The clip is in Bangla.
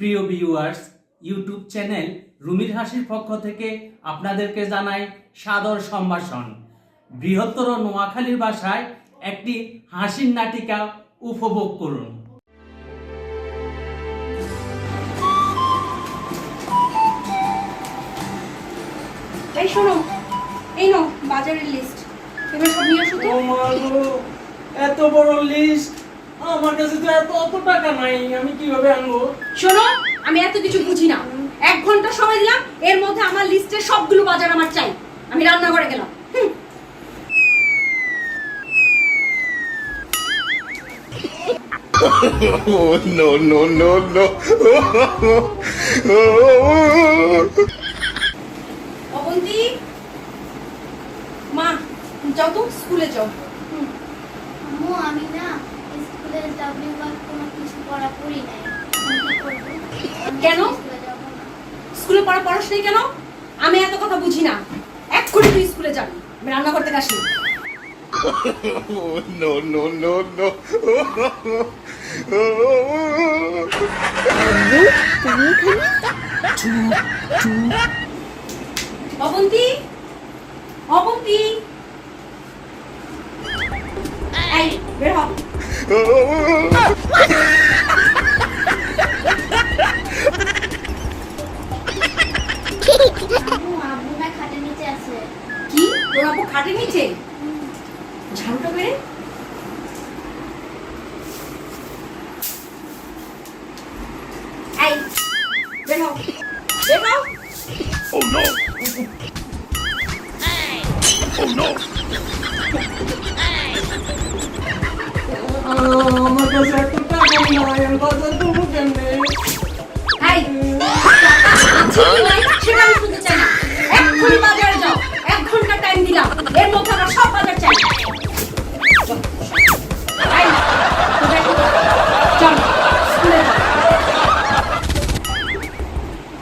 প্রিয় ভিউয়ার্স ইউটিউব চ্যানেল রুমির হাসির পক্ষ থেকে আপনাদেরকে জানাই সাদর সম্ভাষণ। বৃহত্তর নোয়াখালীর ভাষায় একটি হাসির নাটিকা উপভোগ করুন। এই শোনো এই নাও বাজারের লিস্ট এবার সব নিয়ে আসো তো। এত বড় লিস্ট আমার কাছে তো এত অত টাকা নাই আমি কীভাবে আনব? শোনো আমি এত কিছু বুঝি না। এক ঘণ্টা সময় দিলাম এর মধ্যে আমার লিস্টের সবগুলো বাজার আমার চাই। আমি রান্নাঘরে গেলাম। Oh, no, no, no, no. Avanti. মা যাও তো স্কুলে যাও। আম্মু আমি না স্কুলে ডাব্লিউ কিছু পড়া পড়ি নাই। কেন? স্কুলে পড়া পড়াস নাই কেন? আমি এত কথা বুঝি না। এক্ষুনি তুই স্কুলে যাবি। আমি রান্না করতে আসি no, no, no, no. Avanti? Avanti? এই বের হ। তোর খাটে নিচে ঝাড়ুটা হও। Oh, no. Oh, no. আমার কাছে এত টাকা নাই আমি বাজার করব কেমনে